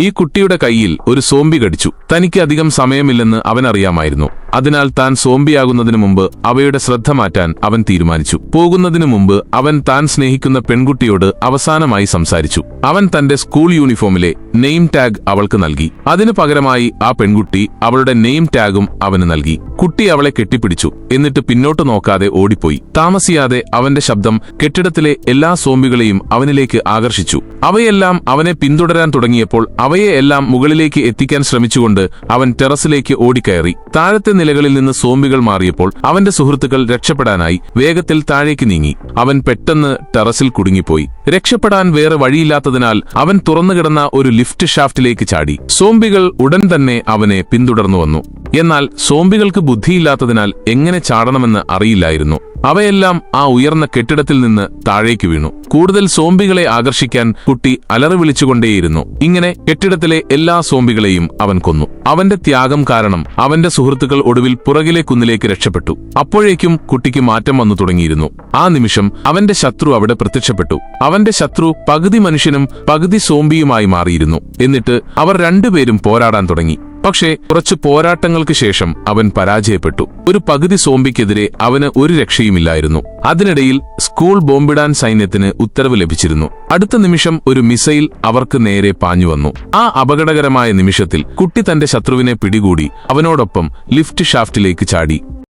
ഈ കുട്ടിയുടെ കയ്യിൽ ഒരു സോംബി കടിച്ചു. തനിക്ക് അധികം സമയമില്ലെന്ന് അവൻ അറിയാമായിരുന്നു അതിനാൽ താൻ സോംബിയാകുന്നതിനു മുമ്പ് അവയുടെ ശ്രദ്ധ മാറ്റാൻ അവൻ തീരുമാനിച്ചു. പോകുന്നതിനു മുമ്പ് അവൻ താൻ സ്നേഹിക്കുന്ന പെൺകുട്ടിയോട് അവസാനമായി സംസാരിച്ചു. അവൻ തന്റെ സ്കൂൾ യൂണിഫോമിലെ നെയിം ടാഗ് അവൾക്ക് നൽകി. അതിനു പകരമായി ആ പെൺകുട്ടി അവളുടെ നെയിം ടാഗും അവന് നൽകി. കുട്ടി അവളെ കെട്ടിപ്പിടിച്ചു. എന്നിട്ട് പിന്നോട്ട് നോക്കാതെ ഓടിപ്പോയി. താമസിയാതെ അവന്റെ ശബ്ദം കെട്ടിടത്തിലെ എല്ലാ സോംബികളെയും അവനിലേക്ക് ആകർഷിച്ചു. അവയെല്ലാം അവനെ പിന്തുടരാൻ തുടങ്ങിയപ്പോൾ അവയെ എല്ലാം മുകളിലേക്ക് എത്തിക്കാൻ ശ്രമിച്ചുകൊണ്ട് അവൻ ടെറസിലേക്ക് ഓടിക്കയറി. താഴത്തെ നിലകളിൽ നിന്ന് സോംബികൾ മാറിയപ്പോൾ അവന്റെ സുഹൃത്തുക്കൾ രക്ഷപ്പെടാനായി വേഗത്തിൽ താഴേക്ക് നീങ്ങി. അവൻ പെട്ടെന്ന് ടെറസിൽ കുടുങ്ങിപ്പോയി. രക്ഷപ്പെടാൻ വേറെ വഴിയില്ലാത്തതിനാൽ അവൻ തുറന്നുകിടന്ന ഒരു ലിഫ്റ്റ് ഷാഫ്റ്റിലേക്ക് ചാടി. സോംബികൾ ഉടൻ തന്നെ അവനെ പിന്തുടർന്നു വന്നു. എന്നാൽ സോംബികൾക്ക് ബുദ്ധിയില്ലാത്തതിനാൽ എങ്ങനെ ചാടണമെന്ന് അറിയില്ലായിരുന്നു. അവയെല്ലാം ആ ഉയർന്ന കെട്ടിടത്തിൽ നിന്ന് താഴേക്ക് വീണു. കൂടുതൽ സോംബികളെ ആകർഷിക്കാൻ കുട്ടി അലറി വിളിച്ചുകൊണ്ടേയിരുന്നു. ഇങ്ങനെ കെട്ടിടത്തിലെ എല്ലാ സോംബികളെയും അവൻ കൊന്നു. അവന്റെ ത്യാഗം കാരണം അവന്റെ സുഹൃത്തുക്കൾ ഒടുവിൽ പുറകിലെ കുന്നിലേക്ക് രക്ഷപ്പെട്ടു. അപ്പോഴേക്കും കുട്ടിക്ക് മാറ്റം വന്നു തുടങ്ങിയിരുന്നു. ആ നിമിഷം അവന്റെ ശത്രു അവിടെ പ്രത്യക്ഷപ്പെട്ടു. അവന്റെ ശത്രു പകുതി മനുഷ്യനും പകുതി സോംബിയുമായി മാറിയിരുന്നു. എന്നിട്ട് അവർ രണ്ടുപേരും പോരാടാൻ തുടങ്ങി. പക്ഷേ കുറച്ചു പോരാട്ടങ്ങൾക്ക് ശേഷം അവൻ പരാജയപ്പെട്ടു. ഒരു പകുതി സോംബിക്കെതിരെ അവന് ഒരു രക്ഷയുമില്ലായിരുന്നു. അതിനിടയിൽ സ്കൂൾ ബോംബിടാൻ സൈന്യത്തിന് ഉത്തരവ് ലഭിച്ചിരുന്നു. അടുത്ത നിമിഷം ഒരു മിസൈൽ അവർക്ക് നേരെ പാഞ്ഞു വന്നു. ആ അപകടകരമായ നിമിഷത്തിൽ കുട്ടി തന്റെ ശത്രുവിനെ പിടികൂടി അവനോടൊപ്പം ലിഫ്റ്റ് ഷാഫ്റ്റിലേക്ക് ചാടി.